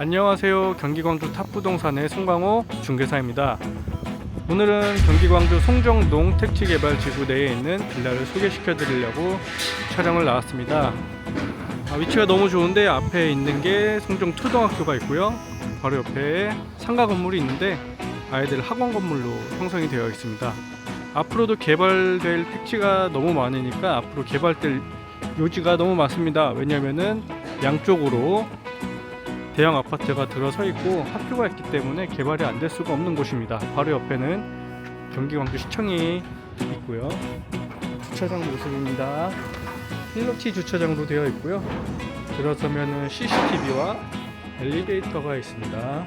안녕하세요. 경기 광주 탑부동산의 송광호 중개사입니다. 오늘은 경기 광주 송정동 택지개발 지구 내에 있는 빌라를 소개시켜 드리려고 촬영을 나왔습니다. 아, 위치가 너무 좋은데 앞에 있는 게 송정 초등학교가 있고요. 바로 옆에 상가 건물이 있는데 아이들 학원 건물로 형성이 되어 있습니다. 앞으로도 개발될 택지가 너무 많으니까 앞으로 개발될 요지가 너무 많습니다. 왜냐면은 양쪽으로 대형 아파트가 들어서 있고 학교가 있기 때문에 개발이 안 될 수가 없는 곳입니다. 바로 옆에는 경기 광주시청이 있고요. 주차장 모습입니다. 필로티 주차장도 되어 있고요. 들어서면은 CCTV와 엘리베이터가 있습니다.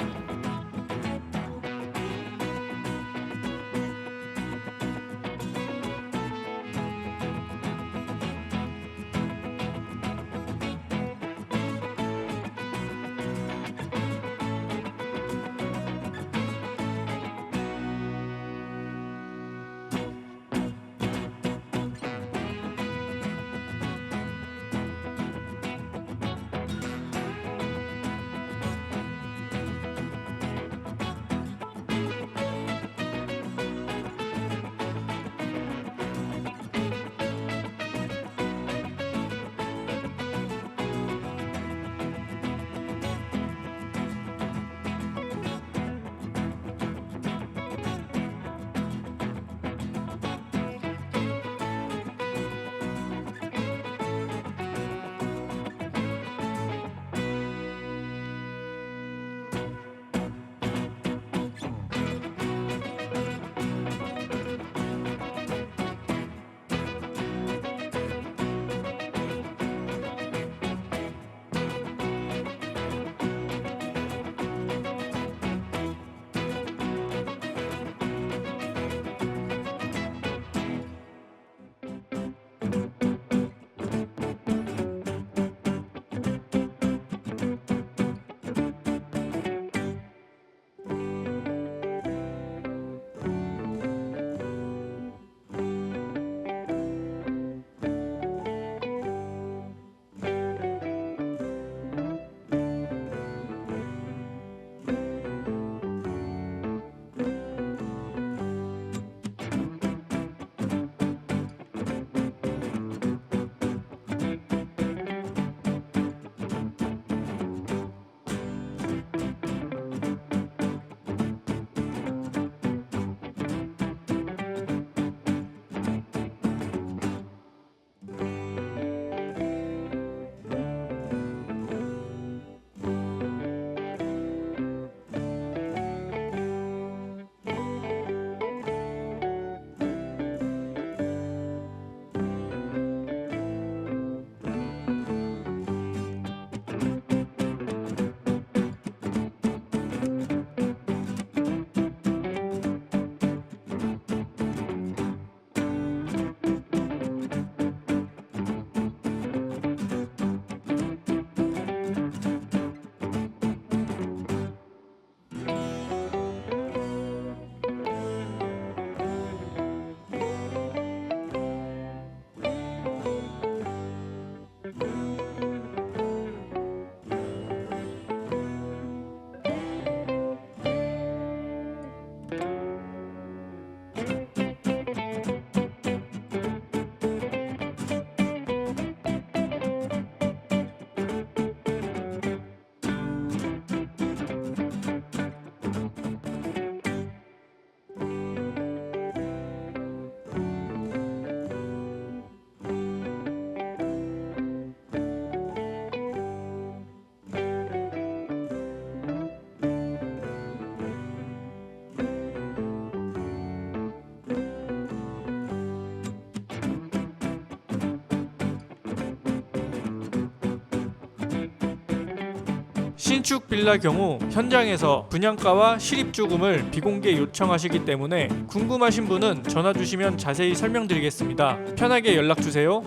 신축 빌라 경우 현장에서 분양가와 실입주금을 비공개 요청하시기 때문에 궁금하신 분은 전화 주시면 자세히 설명드리겠습니다. 편하게 연락 주세요.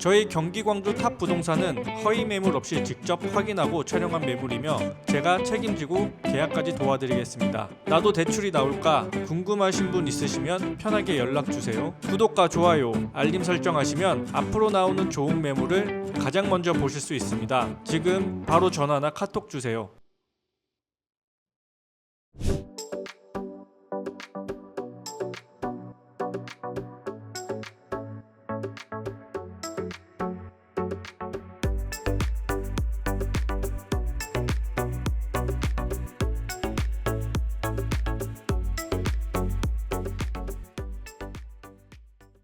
저희 경기 광주 탑 부동산은 허위 매물 없이 직접 확인하고 촬영한 매물이며 제가 책임지고 계약까지 도와드리겠습니다. 나도 대출이 나올까 궁금하신 분 있으시면 편하게 연락 주세요. 구독과 좋아요, 알림 설정하시면 앞으로 나오는 좋은 매물을 가장 먼저 보실 수 있습니다. 지금 바로 전화나 카톡 주세요.